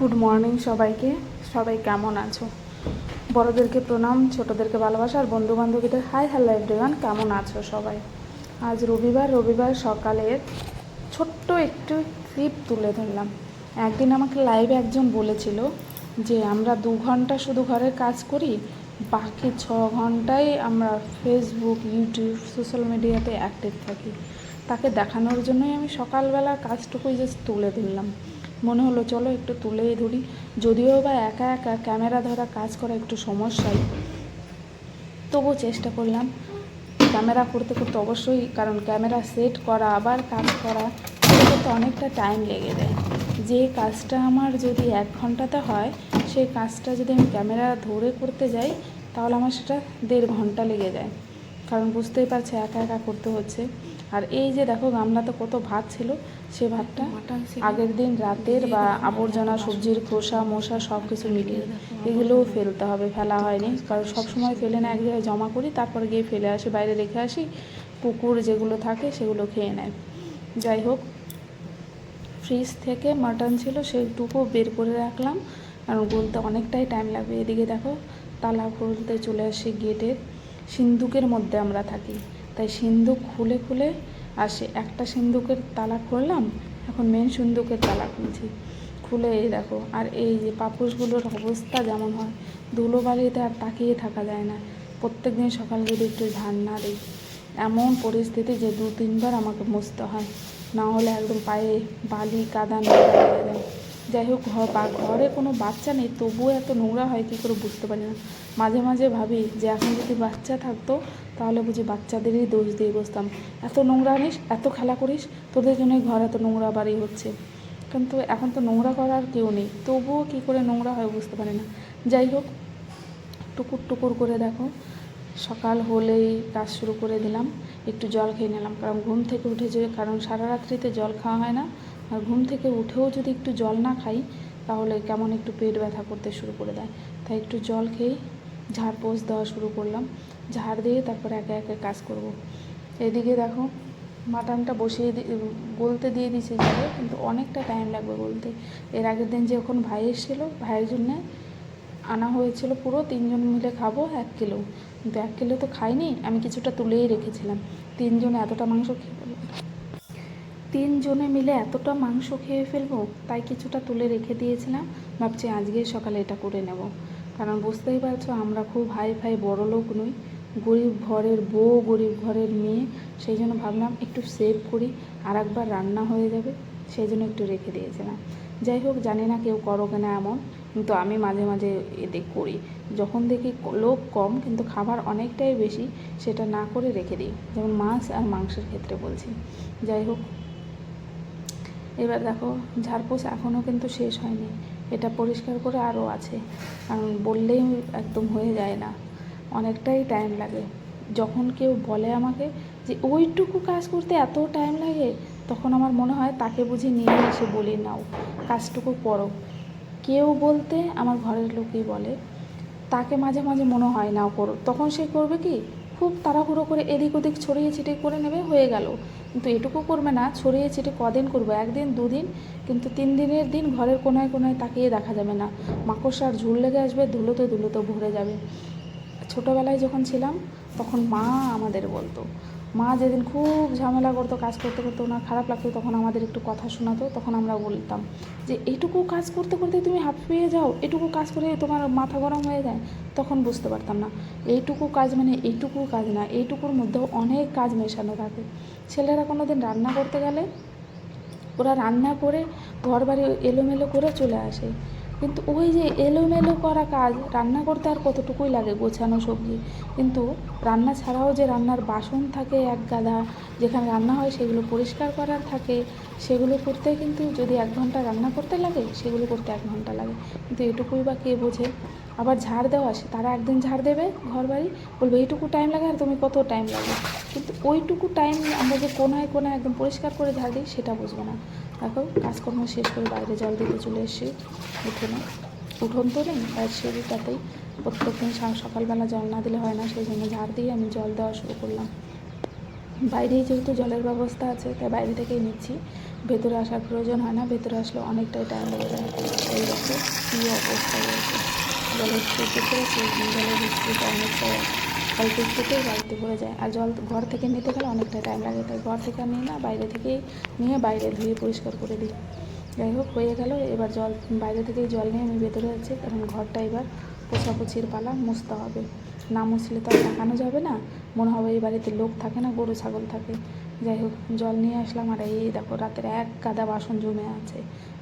Good morning সবাইকে। সবাই কেমন আছো? বড়োদেরকে প্রণাম, ছোটোদেরকে ভালোবাসা, আর বন্ধু বান্ধবীদের হাই হ্যালো এভরিওয়ান কেমন আছো সবাই? আজ রবিবার রবিবার সকালে ছোট্ট একটু ক্লিপ তুলে ধরলাম। একদিন আমাকে লাইভে একজন বলেছিল যে, আমরা দু ঘণ্টা শুধু ঘরের কাজ করি, বাকি ছ ঘন্টায় আমরা ফেসবুক ইউটিউব সোশ্যাল মিডিয়াতে অ্যাক্টিভ থাকি। তাকে দেখানোর জন্যই আমি সকালবেলার কাজটুকুই জাস্ট তুলে ধরলাম। মনে হলো চলো একটু তুলেই ধরি। যদিও বা একা একা ক্যামেরা ধরা কাজ করা একটু সমস্যাই। তবু চেষ্টা করলাম। ক্যামেরা করতে করতে অবশ্যই, কারণ ক্যামেরা সেট করা, আবার কাজ করা করতে অনেকটা টাইম লেগে যায়। যে কাজটা আমার যদি এক ঘন্টাতে হয়, সেই কাজটা যদি আমি ক্যামেরা ধরে করতে যাই, তাহলে আমার সেটা দেড় ঘণ্টা লেগে যায়। কারণ বুঝতেই পারছে একা একা করতে হচ্ছে। আর এই যে দেখো গামলাতে কত ভাত ছিল সে ভাতটা আগের দিন রাতের বা আবর্জনা সবজির খোসা মশা সব কিছু মিলিয়ে এগুলোও ফেলতে হবে ফেলা হয়নি। কারণ সব সময় ফেলে না এক জায়গায় জমা করি তারপর গিয়ে ফেলে আসি বাইরে রেখে আসি পুকুর যেগুলো থাকে সেগুলো খেয়ে নেয়। যাই হোক ফ্রিজ থেকে মাটন ছিল সেইটুকু বের করে রাখলাম। কারণ গলতে অনেকটাই টাইম লাগবে। এদিকে দেখো তালা খুলতে চলে আসি গেটের। সিন্দুকের মধ্যে আমরা থাকি। তাই সিন্দুক খুলে খুলে আসে একটা সিন্দুকের তালা খুললাম, এখন মেন সিন্দুকের তালা খুলছি। খুলে এই দেখো, আর এই যে পাপুসগুলোর অবস্থা যেমন হয় ধুলো বালিতে আর তাকিয়ে থাকা যায় না। প্রত্যেক দিন সকালে যদি একটু ধান না দিই, এমন পরিস্থিতি যে দু তিনবার আমাকে মুছতে হয়। না হলে একদম পায়ে বালি, কাদা লেগে যায়। যাই হোক ঘর বা- ঘরে কোনো বাচ্চা নেই, তবুও এত নোংরা হয়, কী করে বুঝতে পারি না। মাঝে মাঝে ভাবি যে, এখন যদি বাচ্চা থাকতো, তাহলে বুঝি বাচ্চাদেরই দোষ দিয়ে বসতাম। এত নোংরা আনিস, এত খেলা করিস, তোদের জন্যই ঘর এত নোংরা বাড়ি হচ্ছে। কিন্তু এখন তো নোংরা করার কেউ নেই, তবুও কী করে নোংরা হয় বুঝতে পারি না। যাই হোক, টুকুর টুকুর করে দেখো, সকাল হলেই কাজ শুরু করে দিলাম, একটু জল খেয়ে নিলাম, কারণ ঘুম থেকে উঠে যে কারণ সারা রাত্রিতে জল খাওয়া হয় না। আর ঘুম থেকে উঠেও যদি একটু জল না খাই, তাহলে কেমন একটু পেট ব্যথা করতে শুরু করে দেয়। তাই একটু জল খেয়ে ঝাড় পোষ দেওয়া শুরু করলাম। ঝাড় দিয়ে তারপরে একে একে কাজ করব। এদিকে দেখো, মাটনটা বসিয়ে দি, গলতে দিয়ে দিয়েছি জলে, কিন্তু অনেকটা টাইম লাগবে গলতে। এর আগের দিন যখন ভাই এসেছিল, ভাইয়ের জন্যে আনা হয়েছিল পুরো, তিনজন মিলে খাব এক কিলো। কিন্তু এক কিলো তো খাইনি, আমি কিছুটা তুলেই রেখেছিলাম। তিনজন এতটা মাংস খেয়ে তিনজনে মিলে এতটা মাংস খেয়ে ফেলব, তাই কিছুটা তুলে রেখে দিয়েছিলাম। ভাবছি আজকে সকালে এটা করে নেব। কারণ বুঝতেই পারছ, আমরা খুব হাই ফাই বড় লোক নই। গরিব ঘরের বউ, গরিব ঘরের মেয়ে, সেই জন্য ভাবলাম একটু সেভ করি আর একবার রান্না হয়ে যাবে, সেই জন্য একটু রেখে দিয়েছিলাম। যাই হোক, জানি না কেউ করো কিনা এমন, কিন্তু আমি মাঝে মাঝে এতে করি। যখন দেখি লোক কম, কিন্তু খাবার অনেকটাই বেশি, সেটা না করে রেখে দিই। যেমন মাছ আর মাংসের ক্ষেত্রে বলছি। যাই হোক এবার দেখো ঝাড়পোছ এখনও কিন্তু শেষ হয়নি। এটা পরিষ্কার করে আরও আছে। কারণ বললেই একদম হয়ে যায় না। অনেকটাই টাইম লাগে। যখন কেউ বলে আমাকে যে, ওইটুকু কাজ করতে এত টাইম লাগে? তখন আমার মনে হয় তাকে বুঝি নিয়ে এসে বলি, নাও, কাজটুকু করো। কেউ বলতে আমার ঘরের লোকই বলে। তাকে মাঝে মাঝে মনে হয়, নাও করো। তখন সে করবে কি? খুব তাড়াহুড়ো করে এদিক ওদিক ছড়িয়ে ছিটিয়ে করে নেবে, হয়ে গেল। কিন্তু এটুকু করবে না, ছড়িয়ে ছিটিয়ে কদিন করব? একদিন, দুদিন? কিন্তু তিন দিনের দিন ঘরের কোনায় কোনায় তাকিয়ে দেখা যাবে না। মাকড়সার ঝুল লেগে আসবে, ধুলোতে ধুলোতে ভরে যাবে। ছোটোবেলায় যখন ছিলাম, তখন মা আমাদের বলতো মা যেদিন খুব ঝামেলা করতো, কাজ করতে করতে ওনার খারাপ লাগতো, তখন আমাদের একটু কথা শোনাতো, তখন আমরা বলতাম যে, এটুকু কাজ করতে করতে তুমি হাঁপিয়ে যাও, এটুকু কাজ করে তোমার মাথা গরম হয়ে যায়। তখন বুঝতে পারতাম না। এইটুকু কাজ মানে এইটুকু কাজ না, এইটুকুর মধ্যেও অনেক কাজ মেশানো থাকে। ছেলেরা কোনো দিন রান্না করতে গেলে, ওরা রান্না করে ঘর বাড়ি এলোমেলো করে চলে আসে। কিন্তু ওই যে এলোমেলো করা কাজ, রান্না করতে আর কতটুকুই লাগে গোছানো সবজি? কিন্তু রান্না ছাড়াও যে রান্নার বাসন থাকে এক গাদা, যেখানে রান্না হয় সেগুলো পরিষ্কার করার থাকে, সেগুলো করতে কিন্তু যদি এক ঘণ্টা রান্না করতে লাগে, সেগুলো করতে এক ঘণ্টা লাগে। কিন্তু এটুকুই বা কে বোঝে? আবার ঝাড় দেওয়া আসে, তারা একদিন ঝাড় দেবে ঘর বাড়ি বলবে, এইটুকু টাইম লাগে আর তুমি কত টাইম লাগে? কিন্তু ওইটুকু টাইম আমরা যে কোনায় কোনায় একদম পরিষ্কার করে ঝাড় দিই, সেটা বুঝবে না। দেখো কাজকর্ম শেষ করে বাইরে জল দিতে চলে এসেছি উঠোনে। উঠোন তো নেই বাইরের সিঁড়িটাতেই প্রত্যেকদিন সা- সকালবেলা জল না দিলে হয় না, সেই জন্য ঝাড় দিয়ে আমি জল দেওয়া শুরু করলাম। বাইরেই যেহেতু জলের ব্যবস্থা আছে, তাই বাইরে থেকেই নিচ্ছি। ভেতরে আসার প্রয়োজন হয় না, ভেতরে আসলে অনেকটাই টাইম লেগে যায়। এই দেখো কী অবস্থা রয়েছে। জলের সেই জলের স্পিডটা অনেকটাই অল্প একটুতেই বাড়িতে পড়ে যায়। আর জল ঘর থেকে নিতে গেলে অনেকটা টাইম লাগে। তাই ঘর থেকে নিয়ে না, বাইরে থেকে নিয়ে বাইরে ধুয়ে পরিষ্কার করে দিই। যাই হোক, হয়ে গেল। এবার জল, বাইরে থেকেই জল নিয়ে আমি ভেতরে যাচ্ছি কারণ ঘরটা এবার পোছাপুছির পালা মুছতে হবে। না মুছলে তো আর দেখানো যাবে না। মনে হবে এই বাড়িতে লোক থাকে না, গরু, ছাগল থাকে। যাই হোক জল নিয়ে আসলাম আর এই দেখো রাতের এক গাদা বাসন জমে আছে।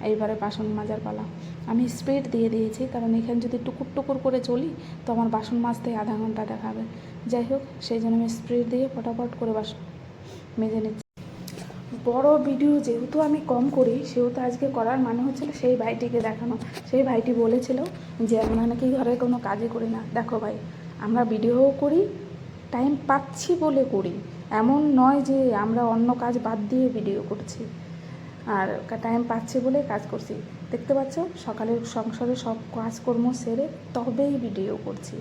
এইবারে বাসন মাজার পালা। আমি স্পিড দিয়ে দিয়েছি, কারণ এখানে যদি টুকুর টুকুর করে চলি তো আমার বাসন মাজতে আধা ঘণ্টা দেখাবে। যাই হোক সেই জন্য আমি স্পিড দিয়ে ফটাফট করে বাসন মেজে নিচ্ছি। বড় ভিডিও যেহেতু আমি কম করি, সেহেতু আজকে করার মানে হচ্ছিল সেই ভাইটিকে দেখানো। সেই ভাইটি বলেছিল যে, আমরা নাকি ঘরে কোনো কাজই করি না। দেখো ভাই, আমরা ভিডিও করি, টাইম পাচ্ছি বলে করি। এমন নয় যে আমরা অন্য কাজ বাদ দিয়ে ভিডিও করছি। আর টাইম পাচ্ছে বলে কাজ করছি। দেখতে পাচ্ছ? সকালের সংসারে সব কাজকর্ম সেরে তবেই ভিডিও করছি।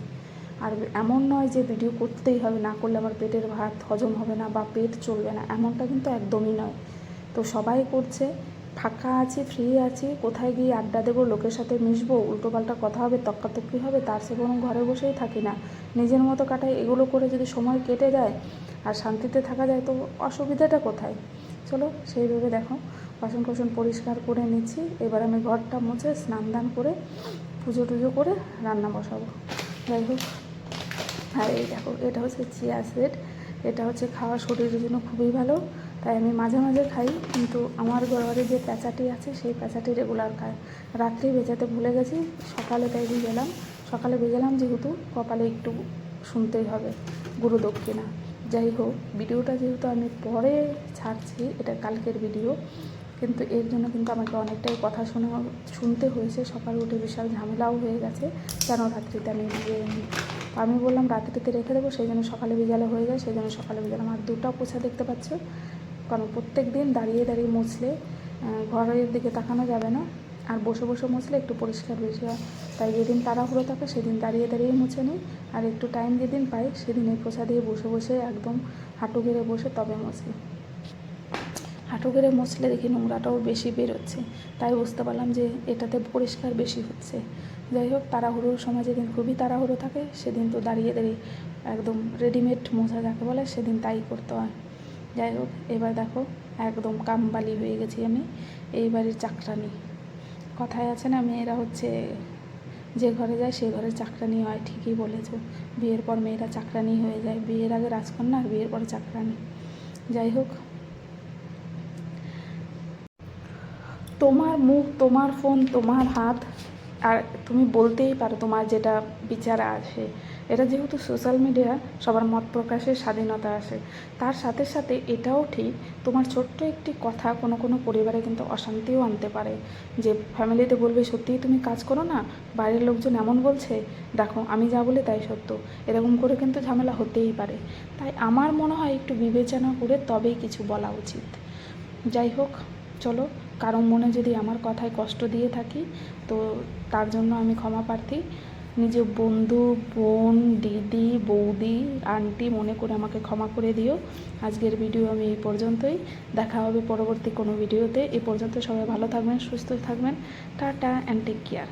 আর এমন নয় যে ভিডিও করতেই হবে, না করলে আমার পেটের ভাত হজম হবে না বা পেট চলবে না, এমনটা কিন্তু একদমই নয়। তো সবাই করছে ফাঁকা আছি ফ্রি আছি, কোথায় গিয়ে আড্ডা দেবো, লোকের সাথে মিশবো উল্টোপাল্টা কথা হবে, তক্কাতক্কি হবে, তার সে বরং ঘরে বসেই থাকি না। নিজের মতো কাটাই, এগুলো করে যদি সময় কেটে যায় আর শান্তিতে থাকা যায়, তো অসুবিধাটা কোথায়? চলো সেইভাবে দেখো। বাসন কোসন পরিষ্কার করে নিচ্ছি, এবার আমি ঘরটা মুছে স্নান দান করে, পুজো টুজো করে রান্না বসাবো। যাই হোক, আর এই দেখো, এটা হচ্ছে চিয়া সিড এটা হচ্ছে খাওয়া শরীরের জন্য খুবই ভালো। তাই আমি মাঝে মাঝে খাই, কিন্তু আমার ঘরে যে প্যাঁচাটি আছে সেই প্যাঁচাটি রেগুলার খায় রাত্রি ভেজাতে ভুলে গেছি, সকালে তাই ভিজালাম। সকালে ভেজালাম যেহেতু, কপালে একটু শুনতেই হবে গুরু দক্ষিণা। যাই হোক, ভিডিওটা যেহেতু আমি পরে ছাড়ছি, এটা কালকের ভিডিও, কিন্তু এর জন্য কিন্তু আমাকে অনেকটাই কথা শুনে, শুনতে হয়েছে। সকালে উঠে বিশাল ঝামেলাও হয়ে গেছে, কেন রাত্রিতে আমি ভিজিয়ে আমি বললাম, রাত্রিতে রেখে দেবো, সেই জন্য সকালে ভিজালে হয়ে যায়, সেই জন্য সকালে ভিজালাম। আমার দুটো পোছা দেখতে পাচ্ছ? কারণ প্রত্যেক দিন দাঁড়িয়ে দাঁড়িয়ে মুছলে ঘরের দিকে তাকানো যাবে না। আর বসে বসে মুছলে একটু পরিষ্কার বেশি হয়। তাই যেদিন তাড়াহুড়ো থাকে সেদিন দাঁড়িয়ে দাঁড়িয়ে মুছে নিই। আর একটু টাইম যেদিন পাই সেদিন এই পোছা দিয়ে বসে বসে একদম হাঁটু গেড়ে বসে তবে মুছি। হাঁটু গেড়ে মুছলে দেখি নোংরাটাও বেশি বেরোচ্ছে। তাই বুঝতে পারলাম যে এটাতে পরিষ্কার বেশি হচ্ছে। যাই হোক, তাড়াহুড়োর সময় যেদিন খুবই তাড়াহুড়ো থাকে, সেদিন তো দাঁড়িয়ে দাঁড়িয়ে একদম রেডিমেড মোছা যাকে বলে, সেদিন তাই করতে হয়। যাই হোক, এবার দেখো একদম কামবালি হয়ে গেছি আমি। এই বাড়ির চাকরানি। কথায় আছে না, মেয়েরা হচ্ছে যে ঘরে যায় সেই ঘরের চাকরানি হয়, ঠিকই বলেছ। বিয়ের পর মেয়েরা চাকরানি হয়ে যায়। বিয়ের আগে রাজকন্যা আর বিয়ের পরে চাকরানি। যাই হোক, তোমার মুখ, তোমার ফোন, তোমার হাত, আর তুমি বলতেই পারো তোমার যেটা বিচার আসে এটা যেহেতু সোশ্যাল মিডিয়া, সবার মত প্রকাশের স্বাধীনতা আসে তার সাথে সাথে এটাও ঠিক, তোমার ছোট্ট একটি কথা কোনো কোনো পরিবারে কিন্তু অশান্তিও আনতে পারে। যে ফ্যামিলিতে বলবে, সত্যিই তুমি কাজ করো না? বাইরের লোকজন এমন বলছে? দেখো, আমি যা বলি তাই সত্য। এরকম করে কিন্তু ঝামেলা হতেই পারে। তাই আমার মনে হয় একটু বিবেচনা করে তবেই কিছু বলা উচিত। যাই হোক, চলো, কারও মনে যদি আমার কথায় কষ্ট দিয়ে থাকি, তো তার জন্য আমি ক্ষমা প্রার্থী। নিজের বন্ধু, বোন, দিদি, বৌদি, আন্টি মনে করে আমাকে ক্ষমা করে দিও। আজকের ভিডিও আমি এই পর্যন্তই। দেখা হবে পরবর্তী কোনো ভিডিওতে এ পর্যন্ত সবাই ভালো থাকবেন, সুস্থ থাকবেন। Tata and take care